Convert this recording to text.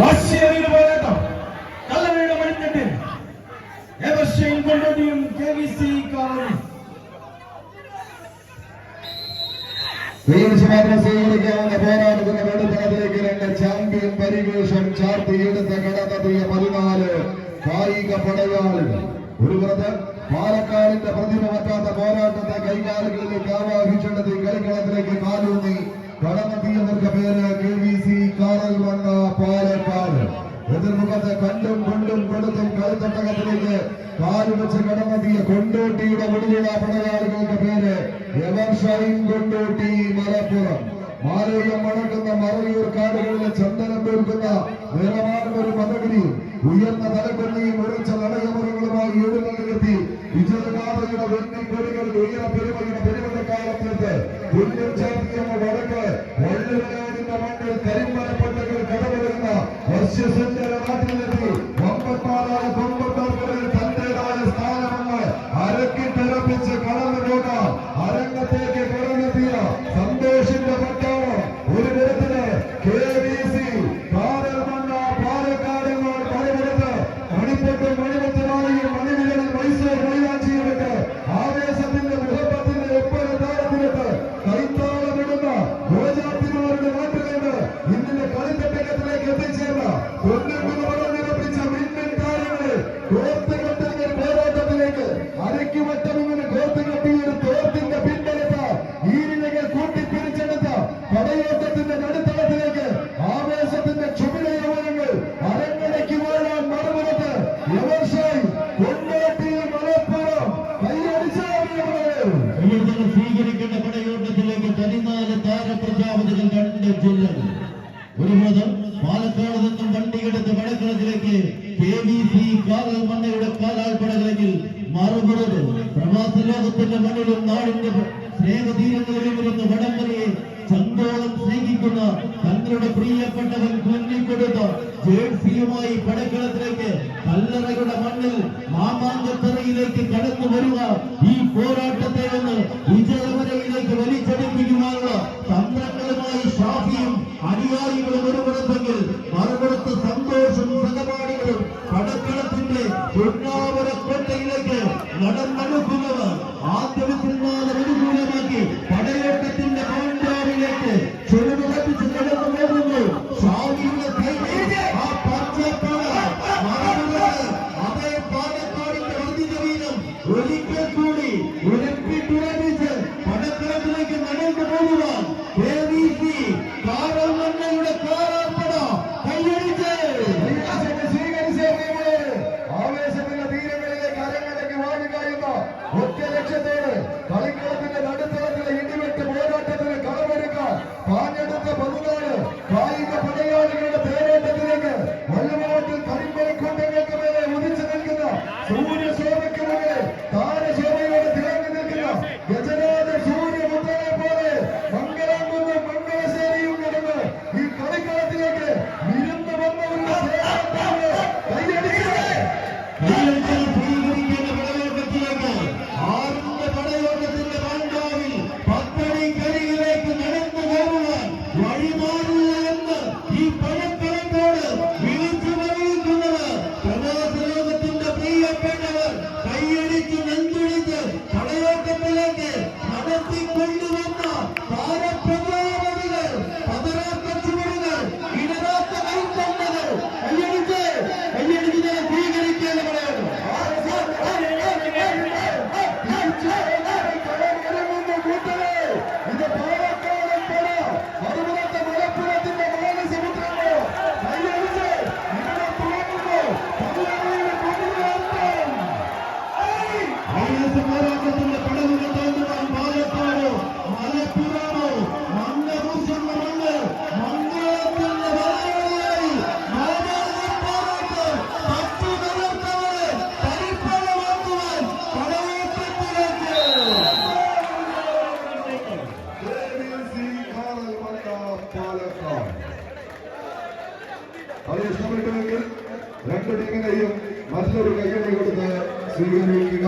വാശിയേറിയ പോരാട്ടം. കള്ളവയുടെ മണിക്കെട്ടിൽ. എവർഷയും കൊണ്ടോട്ടിയും കെ വി സി സ്വീകരിക്കാവുന്ന പോരാട്ടത്തിന്റെ രണ്ട് ചാമ്പ്യൻ പരിവേഷം ചാർത്തിയെടുത്ത കടന്നെത്തിയ പതിനാല് കായിക പടയാളികൾ. ഒരു പുറത്ത് പാലക്കാടിന്റെ പ്രതിഭ പറ്റാത്ത പോരാട്ടത്തെ കൈകാലുകളിലേക്ക് ആവാഹിച്ചെടുത്ത് കളിക്കളത്തിലേക്ക് കാലൂന്നി കടന്നെത്തിയവർക്ക് പേര് K V C Karalmanna Palakkad. എതിർമുഖത്ത് കണ്ടും കൊണ്ടും കൊടുത്തും കളിത്തട്ടകത്തിലേക്ക് കാലുവച്ച് കടന്നെത്തിയ കൊണ്ടോട്ടിയുടെ മുടിയുള്ള പടയാളികൾക്ക് പേര് എവർഷൈൻ കൊണ്ടോട്ടി മലപ്പുറം. മാലയം മണക്കുന്ന മറയൂർ കാടുകളിലെ ചന്ദനം തീർക്കുന്ന നിറമാർന്ന ഒരു മതഗിരിയും ഉയർന്ന തലക്കൊന്നിയും ഉറച്ച നടയമരങ്ങളുമായി വശ്യസുന്ദര നാട്ടിലെത്തി വമ്പന്മാരായ കൊമ്പന്മാർക്കിടയിൽ തന്റേതായ സ്ഥാനമങ്ങ് അരക്കിട്ടിറപ്പിച്ച് കടന്നു പോകാം അരങ്ങത്തേക്ക് കടന്നെത്തിയ Quando കാറൽ മണ്ണയുടെ കാലാൾപ്പടകളെങ്കിൽ മറുപുറത്ത് പ്രവാസ ലോകത്തിന്റെ മണ്ണിലും നാടിന്റെ സ്നേഹതീരങ്ങളിലും ഇരുന്ന് വടംവലിയെ ചന്തോളം സ്നേഹിക്കുന്ന തങ്ങളുടെ പ്രിയപ്പെട്ടവൻ തുന്നിക്കൊടുത്ത ജേഴ്സിയുമായി പടക്കളത്തിലേക്ക് കല്ലറയുടെ മണ്ണിൽ മാമാങ്കത്തറയിലേക്ക് കടന്നു വരിക ഈ പോരാട്ടത്തെ ഒന്ന് വിജയവരയിലേക്ക് ஒலிக்க கூடி உழைப்பின் பணத்திற்கு நடந்து போடுவார் ആവേശ പോരാട്ടത്തിന്റെ പടവുകൾ തോന്നുവാൻ പാലക്കാടോ മലപ്പുറമോ മണ്ണപൂശുന്ന മണ്ണ് മംഗളത്തിന്റെ വലകളിലായി മാമാങ്കം പോരാട്ടം തട്ടുതകർത്തവരെ പരിപ്പണമാക്കുവാൻ പടയോട്ടത്തിലേക്ക് അത് ഇഷ്ടപ്പെട്ടുവെങ്കിൽ രണ്ട് ടീമിനെയും നല്ലൊരു കയ്യടി കൊടുത്ത് സ്വീകരിക്കുക